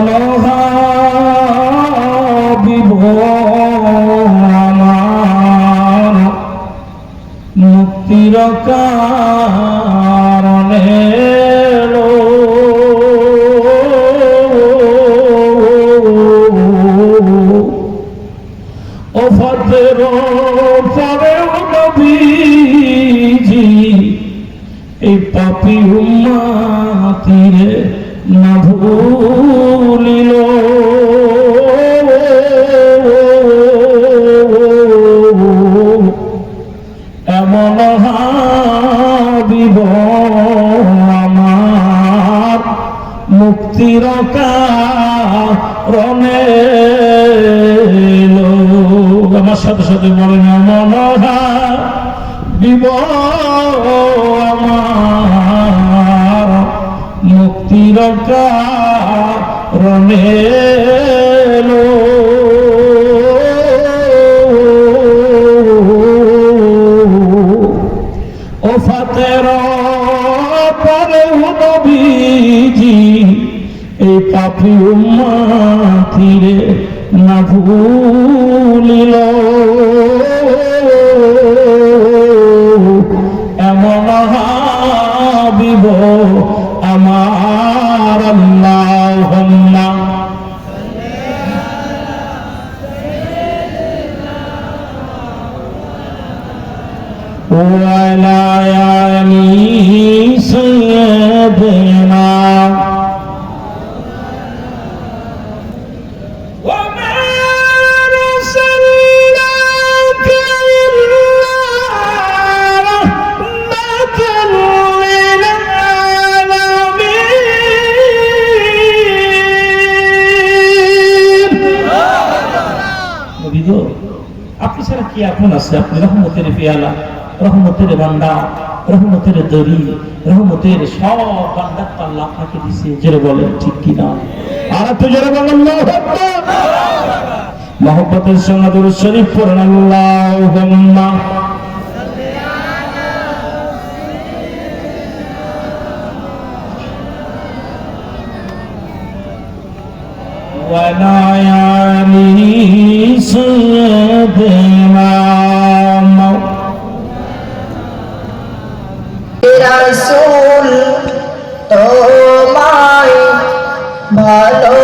আমার মুক্তির কারণে অফাতের পরে নবীজি এই পাপি উম্মাতিরে না ভুলিল মুক্তির কারণে আমার সাথে সাথে বলেন এমন হাবিব আমার মুক্তির কারণে ও ফাতের পরে নবীজি এই পাপি উম্মাতিরে না ভুলিল এমন হাবিব আমার আল্লাহ وعلى آل বিবি আপনি ছাড়া কি এখন আছে? আপনি রহমতের পেয়ালা, রহমতের বান্দা, রহমতের দড়ি, রহমতের সব বান্দার পাল্লা আপনাকে দিছে, জোরে বলে ঠিক কি না? আর তো জোরে বলেন মহব্বতের সঙ্গে দুরুদ শরীফ পড়েন আল্লাহুম্মা। وعلى آل سيدنا রাসূল তোমায় ভালোবাসি